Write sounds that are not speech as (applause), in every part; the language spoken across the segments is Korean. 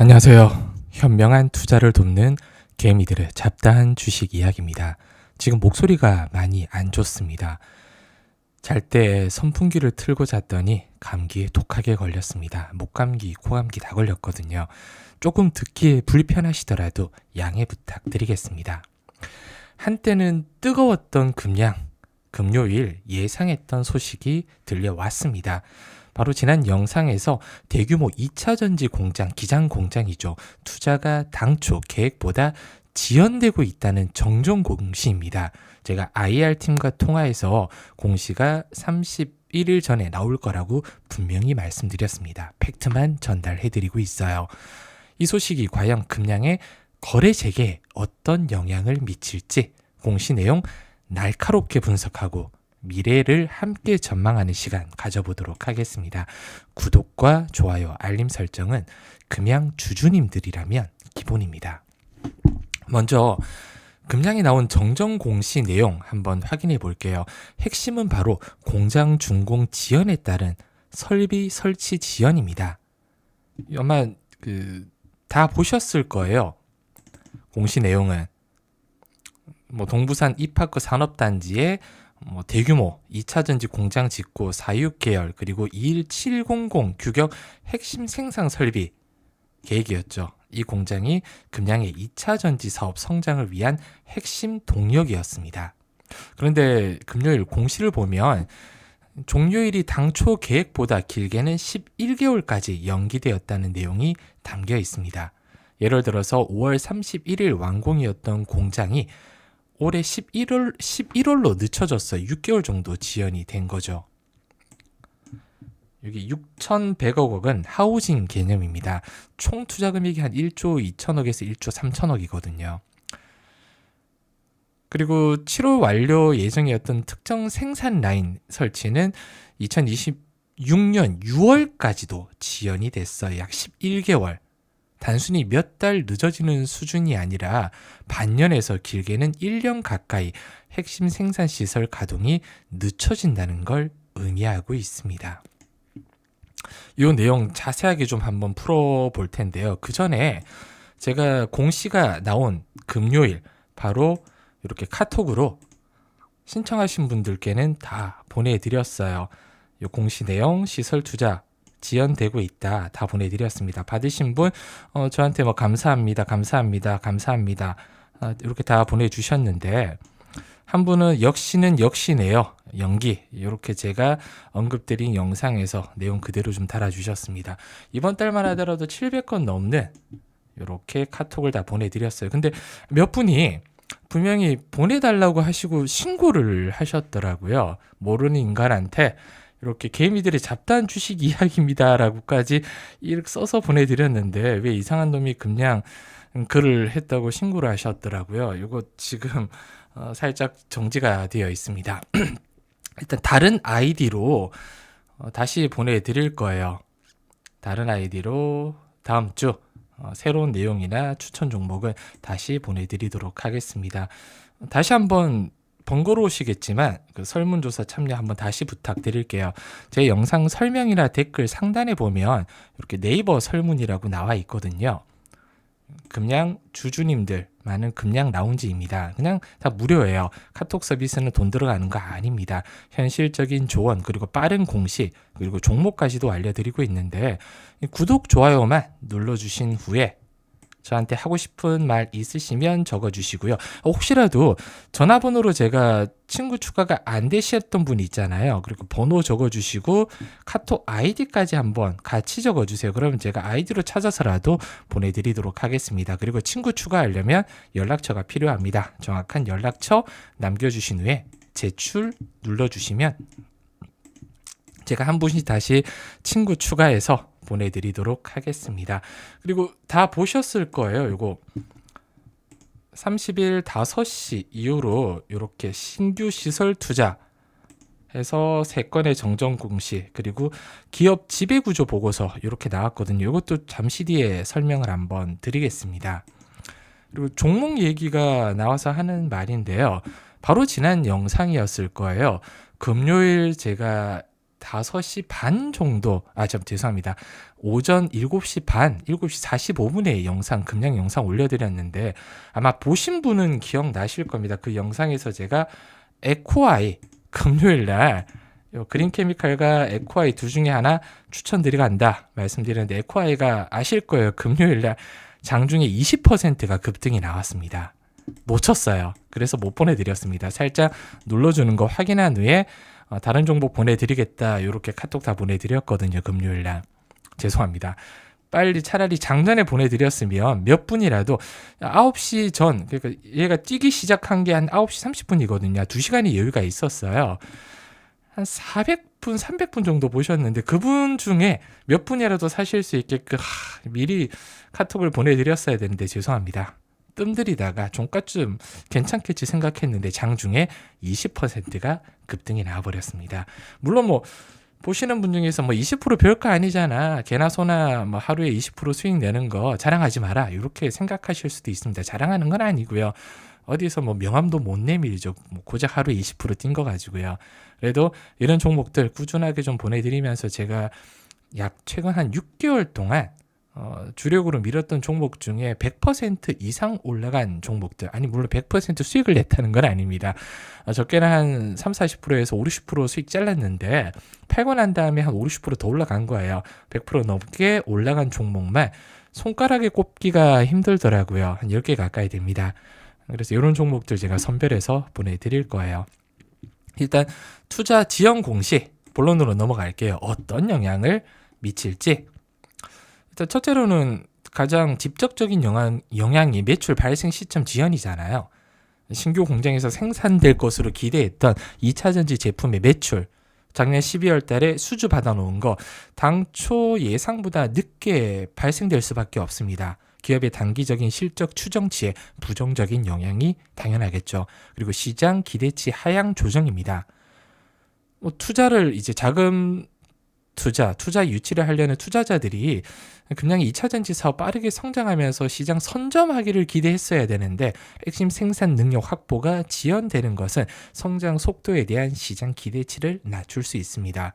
안녕하세요. 현명한 투자를 돕는 개미들의 잡다한 주식 이야기입니다. 지금 목소리가 많이 안 좋습니다. 잘 때 선풍기를 틀고 잤더니 감기에 독하게 걸렸습니다. 목감기, 코감기 다 걸렸거든요. 조금 듣기에 불편하시더라도 양해 부탁드리겠습니다. 한때는 뜨거웠던 금양, 금요일 예상했던 소식이 들려왔습니다. 바로 지난 영상에서 대규모 2차 전지 공장, 기장 공장이죠. 투자가 당초 계획보다 지연되고 있다는 정정 공시입니다. 제가 IR 팀과 통화해서 공시가 31일 전에 나올 거라고 분명히 말씀드렸습니다. 팩트만 전달해 드리고 있어요. 이 소식이 과연 금량의 거래 재개에 어떤 영향을 미칠지 공시 내용 날카롭게 분석하고 미래를 함께 전망하는 시간 가져보도록 하겠습니다. 구독과 좋아요, 알림 설정은 금양 주주님들이라면 기본입니다. 먼저 금량에 나온 정정 공시 내용 한번 확인해 볼게요. 핵심은 바로 공장 준공 지연에 따른 설비 설치 지연입니다. 아마 그 다 보셨을 거예요. 공시 내용은 뭐 동부산 이파크 산업단지에 뭐 대규모 2차 전지 공장 짓고 사육 계열 그리고 21700 규격 핵심 생산 설비 계획이었죠. 이 공장이 금양의 2차 전지 사업 성장을 위한 핵심 동력이었습니다. 그런데 금요일 공시를 보면 종료일이 당초 계획보다 길게는 11개월까지 연기되었다는 내용이 담겨 있습니다. 예를 들어서 5월 31일 완공이었던 공장이 올해 11월 11월로 늦춰졌어요. 6개월 정도 지연이 된 거죠. 여기 6,100억 원은 하우징 개념입니다. 총 투자 금액이 한 1조 2천억에서 1조 3천억이거든요. 그리고 7월 완료 예정이었던 특정 생산 라인 설치는 2026년 6월까지도 지연이 됐어요. 약 11개월. 단순히 몇 달 늦어지는 수준이 아니라 반년에서 길게는 1년 가까이 핵심 생산 시설 가동이 늦춰진다는 걸 의미하고 있습니다. 이 내용 자세하게 좀 한번 풀어볼 텐데요. 그 전에 제가 공시가 나온 금요일 바로 이렇게 카톡으로 신청하신 분들께는 다 보내드렸어요. 이 공시 내용 시설 투자 지연되고 있다. 다 보내드렸습니다. 받으신 분, 어, 저한테 뭐 감사합니다. 감사합니다. 감사합니다. 아, 이렇게 다 보내주셨는데, 한 분은 역시는 역시네요. 연기. 이렇게 제가 언급드린 영상에서 내용 그대로 좀 달아주셨습니다. 이번 달만 하더라도 700건 넘는 이렇게 카톡을 다 보내드렸어요. 근데 몇 분이 분명히 보내달라고 하시고 신고를 하셨더라고요. 모르는 인간한테 이렇게 개미들의 잡다한 주식 (laughs) 이야기입니다라고까지 이렇게 써서 보내드렸는데 왜 이상한 놈이 그냥 글을 했다고 신고를 하셨더라고요. 이거 지금 어, 살짝 정지가 되어 있습니다. (clears throat) 일단 다른 아이디로 어, 다시 보내드릴 거예요. 다른 아이디로 다음 주 어, 새로운 내용이나 추천 종목을 다시 보내드리도록 하겠습니다. 다시 한번 번거로우시겠지만 그 설문조사 참여 한번 다시 부탁드릴게요. 제 영상 설명이나 댓글 상단에 보면 이렇게 네이버 설문이라고 나와 있거든요. 금양 주주님들 많은 금양 라운지입니다. 그냥 다 무료예요. 카톡 서비스는 돈 들어가는 거 아닙니다. 현실적인 조언 그리고 빠른 공식 그리고 종목까지도 알려드리고 있는데 구독 좋아요만 눌러주신 후에 저한테 하고 싶은 말 있으시면 적어주시고요. 혹시라도 전화번호로 제가 친구 추가가 안 되셨던 분 있잖아요. 그리고 번호 적어주시고 카톡 아이디까지 한번 같이 적어주세요. 그러면 제가 아이디로 찾아서라도 보내드리도록 하겠습니다. 그리고 친구 추가하려면 연락처가 필요합니다. 정확한 연락처 남겨주신 후에 제출 눌러주시면 제가 한 분씩 다시 친구 추가해서 보내드리도록 하겠습니다. 그리고 다 보셨을 거예요. 이거 30일 5시 이후로 이렇게 신규 시설 투자 해서 세 건의 정정 공시 그리고 기업 지배 구조 보고서 이렇게 나왔거든요. 이것도 잠시 뒤에 설명을 한번 드리겠습니다. 그리고 종목 얘기가 나와서 하는 말인데요. 바로 지난 영상이었을 거예요. 금요일 제가 5시 반 정도, 아, 좀 죄송합니다. 오전 7시 반, 7시 45분에 영상, 금량 영상 올려드렸는데 아마 보신 분은 기억나실 겁니다. 그 영상에서 제가 에코아이 금요일 날 그린 케미칼과 에코아이 두 중에 하나 추천드리고 한다 말씀드렸는데 에코아이가 아실 거예요. 금요일 날 장중에 20%가 급등이 나왔습니다. 놓쳤어요. 그래서 못 보내드렸습니다. 살짝 눌러주는 거 확인한 후에 어, 다른 정보 보내드리겠다. 이렇게 카톡 다 보내드렸거든요. 금요일 날. 죄송합니다. 빨리 차라리 장전에 보내드렸으면 몇 분이라도 9시 전, 그러니까 얘가 뛰기 시작한 게 한 9시 30분이거든요. 2시간이 여유가 있었어요. 한 400분, 300분 정도 보셨는데 그분 중에 몇 분이라도 사실 수 있게끔 하, 미리 카톡을 보내드렸어야 되는데 죄송합니다. 뜸들이다가 종가쯤 괜찮겠지 생각했는데 장중에 20%가 급등이 나와버렸습니다. 물론 뭐 보시는 분 중에서 뭐 20% 별거 아니잖아. 개나 소나 뭐 하루에 20% 수익 내는 거 자랑하지 마라. 이렇게 생각하실 수도 있습니다. 자랑하는 건 아니고요. 어디서 뭐 명함도 못 내밀죠. 뭐 고작 하루에 20%뛴 거 가지고요. 그래도 이런 종목들 꾸준하게 좀 보내드리면서 제가 약 최근 한 6개월 동안 어, 주력으로 밀었던 종목 중에 100% 이상 올라간 종목들 아니 물론 100% 수익을 냈다는 건 아닙니다. 어, 적게는 한 3, 40%에서 5, 60% 수익 잘랐는데 팔고 난 다음에 한 5, 60%더 올라간 거예요. 100% 넘게 올라간 종목만 손가락에 꼽기가 힘들더라고요. 한 10개 가까이 됩니다. 그래서 이런 종목들 제가 선별해서 보내드릴 거예요. 일단 투자 지형 공시 본론으로 넘어갈게요. 어떤 영향을 미칠지 일단 첫째로는 가장 직접적인 영향, 영향이 매출 발생 시점 지연이잖아요. 신규 공장에서 생산될 것으로 기대했던 2차 전지 제품의 매출 작년 12월 달에 수주 받아 놓은 거 당초 예상보다 늦게 발생될 수밖에 없습니다. 기업의 단기적인 실적 추정치에 부정적인 영향이 당연하겠죠. 그리고 시장 기대치 하향 조정입니다. 뭐 투자를 이제 자금 투자, 투자 유치를 하려는 투자자들이 그냥 2차 전지 사업 빠르게 성장하면서 시장 선점하기를 기대했어야 되는데 핵심 생산 능력 확보가 지연되는 것은 성장 속도에 대한 시장 기대치를 낮출 수 있습니다.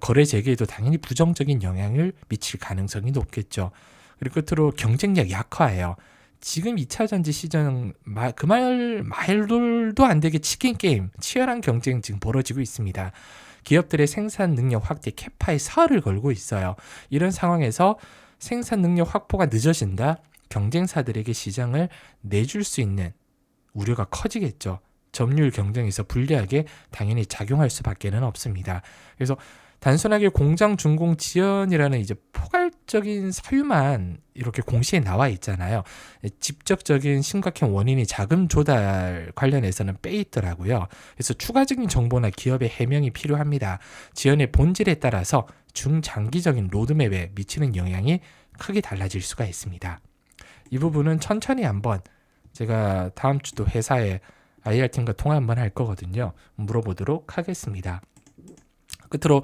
거래 재개에도 당연히 부정적인 영향을 미칠 가능성이 높겠죠. 그리고 끝으로 경쟁력 약화예요. 지금 2차 전지 시장 그 말 말도 안 되게 치킨 게임 치열한 경쟁 지금 벌어지고 있습니다. 기업들의 생산 능력 확대 캐파에 사활을 걸고 있어요. 이런 상황에서 생산 능력 확보가 늦어진다. 경쟁사들에게 시장을 내줄 수 있는 우려가 커지겠죠. 점유율 경쟁에서 불리하게 당연히 작용할 수밖에는 없습니다. 그래서 단순하게 공장 준공 지연이라는 이제 포괄적인 사유만 이렇게 공시에 나와 있잖아요. 직접적인 심각한 원인이 자금 조달 관련해서는 빼 있더라고요. 그래서 추가적인 정보나 기업의 해명이 필요합니다. 지연의 본질에 따라서 중장기적인 로드맵에 미치는 영향이 크게 달라질 수가 있습니다. 이 부분은 천천히 한번 제가 다음 주도 회사에 IR팀과 통화 한번 할 거거든요. 물어보도록 하겠습니다. 끝으로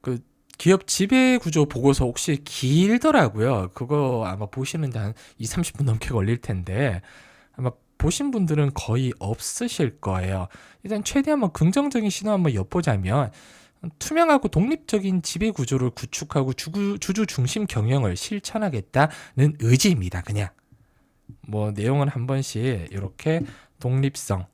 그 기업 지배 구조 보고서 혹시 길더라고요. 그거 아마 보시는데 한 2, 30분 넘게 걸릴 텐데 아마 보신 분들은 거의 없으실 거예요. 일단 최대한 뭐 긍정적인 신호 한번 엿보자면 투명하고 독립적인 지배 구조를 구축하고 주주, 주주 중심 경영을 실천하겠다는 의지입니다. 그냥 뭐 내용은 한 번씩 이렇게 독립성,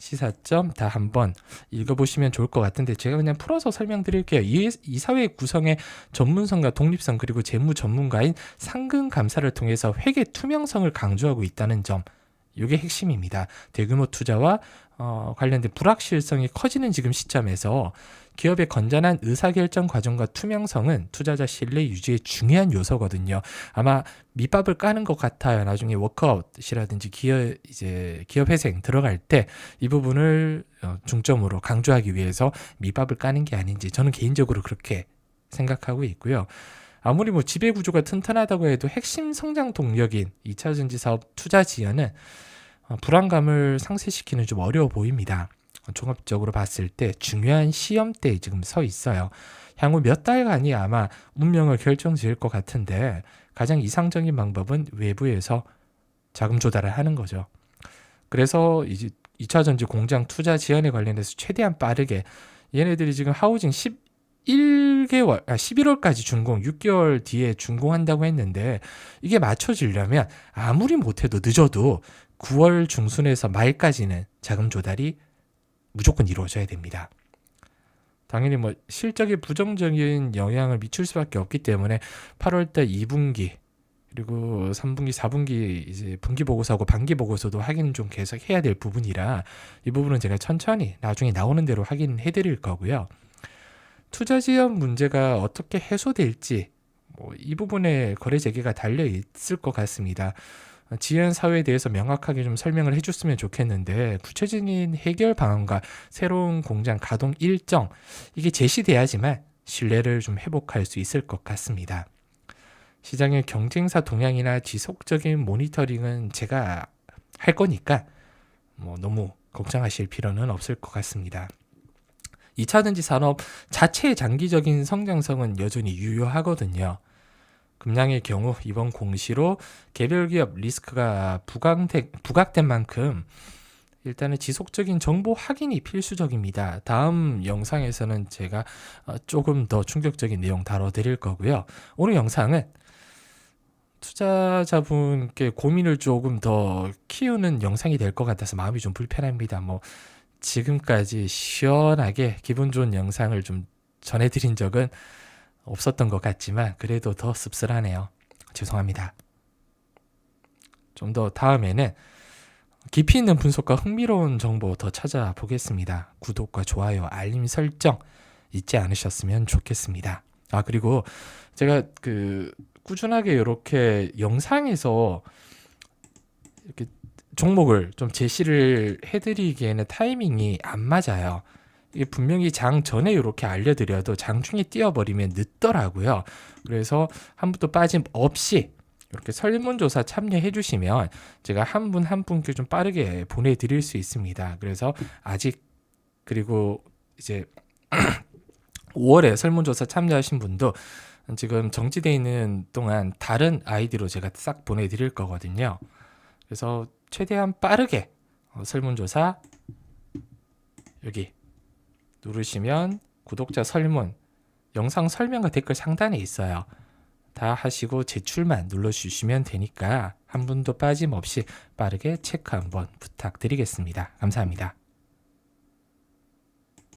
시사점 다 한번 읽어보시면 좋을 것 같은데 제가 그냥 풀어서 설명드릴게요. 이, 이 사회 구성의 전문성과 독립성 그리고 재무 전문가인 상근 감사를 통해서 회계 투명성을 강조하고 있다는 점 이게 핵심입니다. 대규모 투자와 어, 관련된 불확실성이 커지는 지금 시점에서 기업의 건전한 의사결정 과정과 투명성은 투자자 신뢰 유지의 중요한 요소거든요. 아마 밑밥을 까는 것 같아요. 나중에 워크아웃이라든지 기업 이제 기업 회생 들어갈 때 이 부분을 어, 중점으로 강조하기 위해서 밑밥을 까는 게 아닌지 저는 개인적으로 그렇게 생각하고 있고요. 아무리 뭐 지배 구조가 튼튼하다고 해도 핵심 성장 동력인 2차 전지 사업 투자 지연은 어, 불안감을 상쇄시키는 좀 어려워 보입니다. 종합적으로 봤을 때 중요한 시험대에 지금 서 있어요. 향후 몇 달간이 아마 운명을 결정 지을 것 같은데 가장 이상적인 방법은 외부에서 자금 조달을 하는 거죠. 그래서 이제 2차 전지 공장 투자 지연에 관련해서 최대한 빠르게 얘네들이 지금 하우징 11개월, 아, 11월까지 준공, 6개월 뒤에 준공한다고 했는데 이게 맞춰지려면 아무리 못해도 늦어도 9월 중순에서 말까지는 자금 조달이 무조건 이루어져야 됩니다. 당연히 뭐 실적에 부정적인 영향을 미칠 수밖에 없기 때문에 8월달 2분기 그리고 3분기, 4분기 이제 분기 보고서하고 반기 보고서도 확인 좀 계속 해야 될 부분이라 이 부분은 제가 천천히 나중에 나오는 대로 확인해 드릴 거고요. 투자 지연 문제가 어떻게 해소될지 뭐 이 부분에 거래 재개가 달려 있을 것 같습니다. 지연 사유에 대해서 명확하게 좀 설명을 해줬으면 좋겠는데 구체적인 해결 방안과 새로운 공장 가동 일정 이게 제시돼야지만 신뢰를 좀 회복할 수 있을 것 같습니다. 시장의 경쟁사 동향이나 지속적인 모니터링은 제가 할 거니까 뭐 너무 걱정하실 필요는 없을 것 같습니다. 2차전지 산업 자체의 장기적인 성장성은 여전히 유효하거든요. 금량의 경우 이번 공시로 개별 기업 리스크가 부각된, 부각된 만큼 일단은 지속적인 정보 확인이 필수적입니다. 다음 영상에서는 제가 어, 조금 더 충격적인 내용 다뤄드릴 거고요. 오늘 영상은 투자자분께 고민을 조금 더 키우는 영상이 될 것 같아서 마음이 좀 불편합니다. 뭐 지금까지 시원하게 기분 좋은 영상을 좀 전해드린 적은 없었던 것 같지만 그래도 더 씁쓸하네요. 죄송합니다. 좀 더 다음에는 깊이 있는 분석과 흥미로운 정보 더 찾아보겠습니다. 구독과 좋아요, 알림 설정 잊지 않으셨으면 좋겠습니다. 아 그리고 제가 그 꾸준하게 이렇게 영상에서 이렇게 종목을 좀 제시를 해드리기에는 타이밍이 안 맞아요. 분명히 장 전에 이렇게 알려드려도 장 중에 띄어버리면 늦더라고요. 그래서 한 분도 빠짐없이 이렇게 설문조사 참여해 주시면 제가 한 분 한 분께 좀 빠르게 보내드릴 수 있습니다. 그래서 아직 그리고 이제 (clears throat) 5월에 설문조사 참여하신 분도 지금 정지되어 있는 동안 다른 아이디로 제가 싹 보내드릴 거거든요. 그래서 최대한 빠르게 어, 설문조사 여기 누르시면 구독자 설문 영상 설명과 댓글 상단에 있어요. 다 하시고 제출만 눌러주시면 되니까 한 분도 빠짐없이 빠르게 체크 한번 부탁드리겠습니다. 감사합니다.